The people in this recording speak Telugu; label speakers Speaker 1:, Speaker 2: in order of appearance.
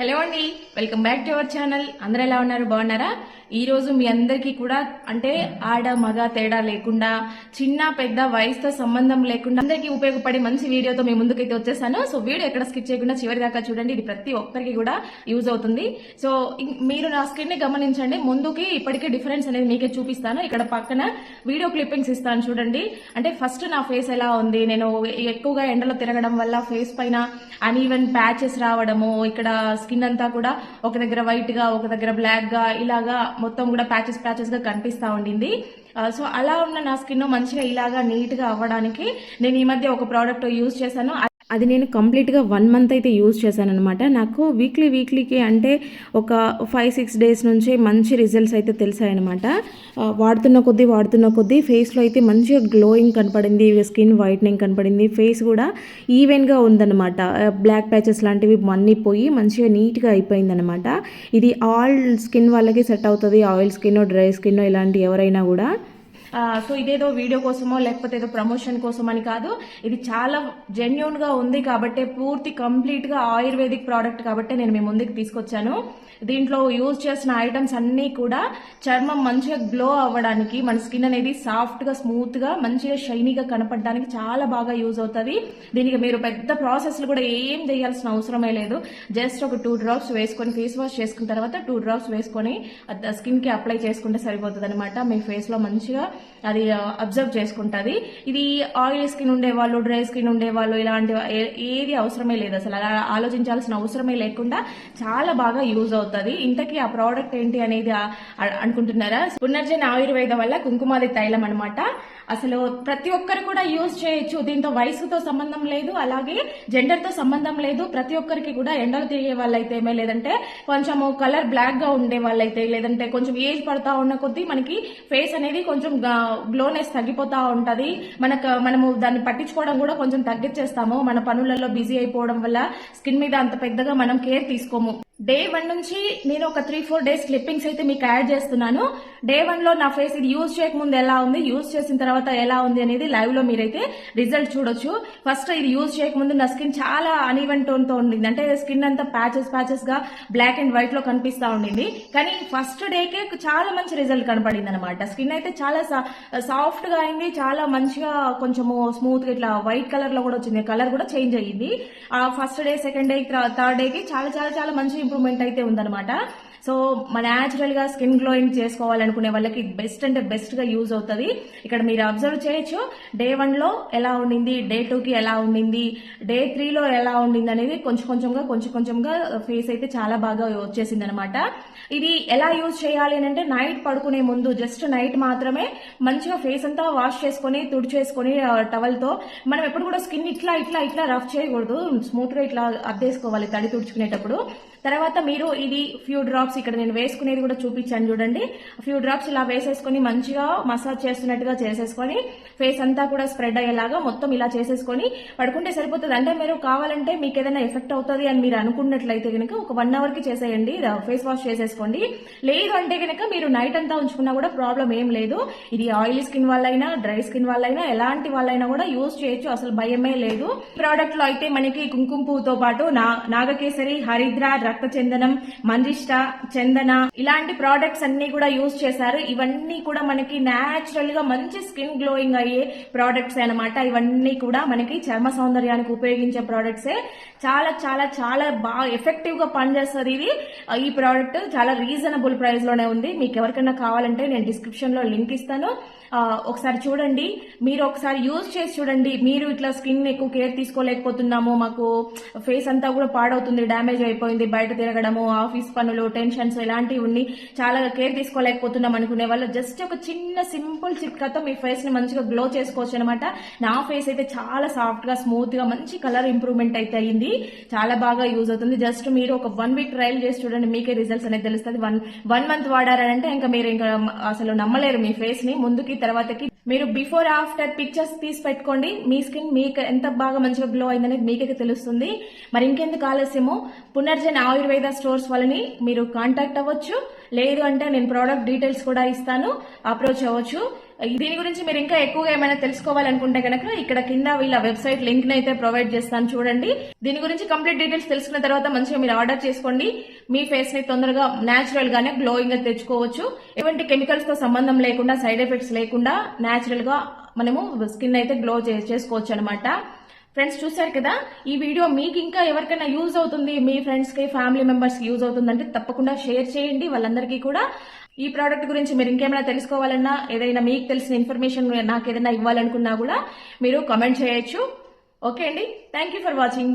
Speaker 1: హలో అండి welcome back to our channel. అందరూ ఎలా ఉన్నారు? బాగున్నారా? ఈ రోజు మీ అందరికీ కూడా అంటే ఆడ మగ తేడా లేకుండా చిన్న పెద్ద వయసుతో సంబంధం లేకుండా అందరికీ ఉపయోగపడే మంచి వీడియోతో మీ ముందుకైతే వచ్చేసాను. సో వీడియో ఎక్కడ స్కిప్ చేయకుండా చివరి దాకా చూడండి. ఇది ప్రతి ఒక్కరికి కూడా యూజ్ అవుతుంది. సో మీరు నా స్క్రీన్ని గమనించండి. ముందుకి ఇప్పటికే డిఫరెన్స్ అనేది మీకే చూపిస్తాను. ఇక్కడ పక్కన వీడియో క్లిప్పింగ్స్ ఇస్తాను చూడండి. అంటే ఫస్ట్ నా ఫేస్ ఎలా ఉంది? నేను ఎక్కువగా ఎండలో తిరగడం వల్ల ఫేస్ పైన అన్ఈవెన్ ప్యాచెస్ రావడము ఇక్కడ స్కిన్ అంతా కూడా ఒక దగ్గర వైట్గా ఒక దగ్గర బ్లాక్గా ఇలాగా మొత్తం కూడా ప్యాచెస్ ప్యాచెస్గా కనిపిస్తా ఉండింది. సో అలా ఉన్న నా స్కిన్ మంచిగా ఇలాగా నీట్గా అవ్వడానికి నేను ఈ మధ్య ఒక ప్రోడక్ట్ యూజ్ చేశాను. అది నేను కంప్లీట్గా వన్ మంత్ అయితే యూజ్ చేశాను అనమాట నాకు వీక్లీ వీక్లీకి అంటే ఒక ఫైవ్ సిక్స్ డేస్ నుంచి మంచి రిజల్ట్స్ అయితే తెలిసాయన్నమాట. వాడుతున్న కొద్దీ వాడుతున్న కొద్దీ ఫేస్లో అయితే మంచిగా గ్లోయింగ్ కనపడింది స్కిన్ వైట్నింగ్ కనపడింది ఫేస్ కూడా ఈవెన్గా ఉందన్నమాట. బ్లాక్ ప్యాచెస్ లాంటివి మన్నిపోయి పోయి మంచిగా నీట్గా అయిపోయిందనమాట ఇది ఆల్ స్కిన్ వాళ్ళకి సెట్ అవుతుంది ఆయిల్ స్కిన్ డ్రై స్కిన్ ఇలాంటి ఎవరైనా కూడా. సో ఇదేదో వీడియో కోసమో లేకపోతే ఏదో ప్రమోషన్ కోసం అని కాదు. ఇది చాలా జెన్యున్గా ఉంది కాబట్టి పూర్తి కంప్లీట్గా ఆయుర్వేదిక్ ప్రోడక్ట్ కాబట్టి నేను మీ ముందుకు తీసుకొచ్చాను. దీంట్లో యూజ్ చేసిన ఐటమ్స్ అన్నీ కూడా చర్మం మంచిగా గ్లో అవ్వడానికి మన స్కిన్ అనేది సాఫ్ట్గా స్మూత్గా మంచిగా షైనీగా కనపడడానికి చాలా బాగా యూజ్ అవుతుంది. దీనికి మీరు పెద్ద ప్రాసెస్లు కూడా ఏం చేయాల్సిన అవసరమే లేదు. జస్ట్ ఒక టూ డ్రాప్స్ వేసుకొని ఫేస్ వాష్ చేసుకున్న తర్వాత టూ డ్రాప్స్ వేసుకొని స్కిన్కి అప్లై చేసుకుంటే సరిపోతుంది అనమాట మీ ఫేస్లో మంచిగా అది అబ్జర్వ్ చేసుకుంటుంది. ఇది ఆయిల్ స్కిన్ ఉండే వాళ్ళు డ్రై స్కిన్ ఉండే వాళ్ళు ఇలాంటి ఏ- ఏది అవసరమే లేదు అసలు. అలా ఆలోచించాల్సిన అవసరమే లేకుండా చాలా బాగా యూజ్ అవుతుంది. ఇంతకీ ఆ ప్రోడక్ట్ ఏంటి అనేది అనుకుంటున్నారా? పునర్జన్ ఆయుర్వేద వల్ల కుంకుమాది తైలం అనమాట అసలు ప్రతి ఒక్కరు కూడా యూజ్ చేయొచ్చు. దీంతో వయసుతో సంబంధం లేదు అలాగే జెండర్తో సంబంధం లేదు. ప్రతి ఒక్కరికి కూడా ఎండలు తిరిగే వాళ్ళైతే ఏమే లేదంటే కొంచెం కలర్ బ్లాక్గా ఉండే వాళ్ళైతే లేదంటే కొంచెం ఏజ్ పడతా ఉన్న కొద్దీ మనకి ఫేస్ అనేది కొంచెం గ్లోనెస్ తగ్గిపోతా ఉంటది. మనకు మనము దాన్ని పట్టించుకోవడం కూడా కొంచెం తగ్గించేస్తాము. మన పనులలో బిజీ అయిపోవడం వల్ల స్కిన్ మీద అంత పెద్దగా మనం కేర్ తీసుకోము. డే వన్ నుంచి నేను ఒక త్రీ ఫోర్ డేస్ క్లిప్పింగ్స్ అయితే మీకు యాడ్ చేస్తున్నాను. డే వన్లో నా ఫేస్ ఇది యూజ్ చేయకముందు ఎలా ఉంది యూజ్ చేసిన తర్వాత ఎలా ఉంది అనేది లైవ్లో మీరైతే రిజల్ట్ చూడొచ్చు. ఫస్ట్ ఇది యూజ్ చేయకముందు నా స్కిన్ చాలా అన్ఈవెన్ టోన్తో ఉండింది. అంటే స్కిన్ అంతా ప్యాచెస్ ప్యాచెస్గా బ్లాక్ అండ్ వైట్లో కనిపిస్తా ఉండింది. కానీ ఫస్ట్ డేకే చాలా మంచి రిజల్ట్ కనపడింది అనమాట స్కిన్ అయితే చాలా సాఫ్ట్గా అయింది చాలా మంచిగా కొంచెము స్మూత్గా ఇట్లా వైట్ కలర్లో కూడా వచ్చింది. కలర్ కూడా చేంజ్ అయ్యింది. ఆ first day second day third day కి చాలా చాలా చాలా మంచి ఇంప్రూవ్మెంట్ అయితే ఉందన్నమాట. సో మన న్యాచురల్గా స్కిన్ గ్లోయింగ్ చేసుకోవాలనుకునే వాళ్ళకి బెస్ట్ అంటే బెస్ట్గా యూజ్ అవుతుంది. ఇక్కడ మీరు అబ్జర్వ్ చేయొచ్చు డే వన్లో ఎలా ఉండింది డే టూకి ఎలా ఉండింది డే త్రీలో ఎలా ఉండింది అనేది కొంచెం కొంచెంగా కొంచెం కొంచెంగా uh, ఫేస్ అయితే చాలా బాగా వచ్చేసింది అనమాట ఇది ఎలా యూజ్ చేయాలి అని అంటే నైట్ పడుకునే ముందు జస్ట్ నైట్ మాత్రమే మంచిగా ఫేస్ అంతా వాష్ చేసుకొని తుడిచేసుకొని uh, టవల్తో మనం ఎప్పుడు కూడా స్కిన్ ఇట్లా ఇట్లా ఇట్లా రఫ్ చేయకూడదు. స్మూత్గా ఇట్లా అద్దేసుకోవాలి తడి తుడుచుకునేటప్పుడు. తర్వాత మీరు ఇది ఫ్యూ డ్రాప్స్ ఇక్కడ నేను వేసుకునేది కూడా చూపించాను చూడండి. ఫ్యూ డ్రాప్స్ ఇలా వేసేసుకొని మంచిగా మసాజ్ చేస్తున్నట్టుగా చేసేసుకొని ఫేస్ అంతా కూడా స్ప్రెడ్ అయ్యేలాగా మొత్తం ఇలా చేసేసుకొని పడుకుంటే సరిపోతుంది. అంటే మీరు కావాలంటే మీకు ఏదైనా ఎఫెక్ట్ అవుతుంది అని మీరు అనుకున్నట్లయితే కనుక ఒక వన్ అవర్కి చేసేయండి. ఫేస్ వాష్ చేసేసుకోండి. లేదు అంటే కనుక మీరు నైట్ అంతా ఉంచుకున్నా కూడా ప్రాబ్లం ఏం లేదు. ఇది ఆయిలీ స్కిన్ వాళ్ళైనా డ్రై స్కిన్ వాళ్ళైనా ఎలాంటి వాళ్ళైనా కూడా యూజ్ చేయొచ్చు. అసలు భయమే లేదు. ప్రోడక్ట్లో అయితే మనకి కుంకుమ పువ్వుతో పాటు నా- నాగకేసరి హరిద్ర రక్త చందనం మంజిష్ట చందన ఇలాంటి ప్రోడక్ట్స్ అన్ని కూడా యూజ్ చేశారు. ఇవన్నీ కూడా మనకి న్యాచురల్గా మంచి స్కిన్ గ్లోయింగ్ అయ్యే ప్రోడక్ట్స్ అన్నమాట. ఇవన్నీ కూడా మనకి చర్మ సౌందర్యానికి ఉపయోగించే ప్రోడక్ట్సే చాలా చాలా చాలా బాగా ఎఫెక్టివ్గా పనిచేస్తుంది ఇది. ఈ ప్రోడక్ట్ చాలా రీజనబుల్ ప్రైస్లోనే ఉంది. మీకు ఎవరికైనా కావాలంటే నేను డిస్క్రిప్షన్లో లింక్ ఇస్తాను. ఒకసారి చూడండి. మీరు ఒకసారి యూజ్ చేసి చూడండి. మీరు ఇట్లా స్కిన్ ఎక్కువ కేర్ తీసుకోలేకపోతున్నాము. మాకు ఫేస్ అంతా కూడా పాడవుతుంది డ్యామేజ్ అయిపోయింది బయట తిరగడము ఆఫీస్ పనులు టెన్షన్స్ ఇలాంటివి ఉన్ని చాలా కేర్ తీసుకోలేకపోతున్నాం అనుకునే వాళ్ళు. జస్ట్ ఒక చిన్న సింపుల్ చిట్కాతో మీ ఫేస్ని మంచిగా గ్లో చేసుకోవచ్చు అనమాట నా ఫేస్ అయితే చాలా సాఫ్ట్గా స్మూత్గా మంచి కలర్ ఇంప్రూవ్మెంట్ అయితే అయింది చాలా బాగా యూజ్ అవుతుంది. జస్ట్ మీరు ఒక వన్ వీక్ ట్రయల్ చేసి చూడండి మీకే రిజల్ట్స్ అనేది తెలుస్తుంది. వన్ వన్ మంత్ వాడారంటే ఇంకా మీరు ఇంకా అసలు నమ్మలేరు మీ ఫేస్ని. ముందుకి తర్వాతకి మీరు బిఫోర్ ఆఫ్టర్ పిక్చర్స్ తీసి పెట్టుకోండి. మీ స్కిన్ మీకు ఎంత బాగా మంచిగా గ్లో అయిందనేది మీకే తెలుస్తుంది. మరి ఇంకెందుకు ఆలస్యము? పునర్జన్ ఆయుర్వేద స్టోర్స్ వాళ్ళని మీరు కాంటాక్ట్ అవ్వచ్చు. లేదు అంటే నేను ప్రోడక్ట్ డీటెయిల్స్ కూడా ఇస్తాను. అప్రోచ్ అవ్వచ్చు. దీని గురించి మీరు ఇంకా ఎక్కువగా ఏమైనా తెలుసుకోవాలనుకుంటే కనుక ఇక్కడ కింద వీళ్ళ వెబ్సైట్ లింక్ని అయితే ప్రొవైడ్ చేస్తాను చూడండి. దీని గురించి కంప్లీట్ డీటెయిల్స్ తెలుసుకున్న తర్వాత మంచిగా మీరు ఆర్డర్ చేసుకోండి. మీ ఫేస్ని తొందరగా న్యాచురల్ గానే గ్లోయింగ్గా తెచ్చుకోవచ్చు. ఎటువంటి కెమికల్స్తో సంబంధం లేకుండా సైడ్ ఎఫెక్ట్స్ లేకుండా న్యాచురల్గా మనము స్కిన్ అయితే గ్లో చేసుకోవచ్చు అనమాట ఫ్రెండ్స్ చూశారు కదా? ఈ వీడియో మీకు ఇంకా ఎవరికైనా యూజ్ అవుతుంది మీ ఫ్రెండ్స్కి ఫ్యామిలీ మెంబర్స్కి యూజ్ అవుతుందంటే తప్పకుండా షేర్ చేయండి. వాళ్ళందరికీ కూడా ఈ ప్రోడక్ట్ గురించి మీరు ఇంకేమైనా తెలుసుకోవాలన్నా ఏదైనా మీకు తెలిసిన ఇన్ఫర్మేషన్ నాకు ఏదైనా ఇవ్వాలనుకున్నా కూడా మీరు కమెంట్ చేయొచ్చు. ఓకే అండి? Thank you for watching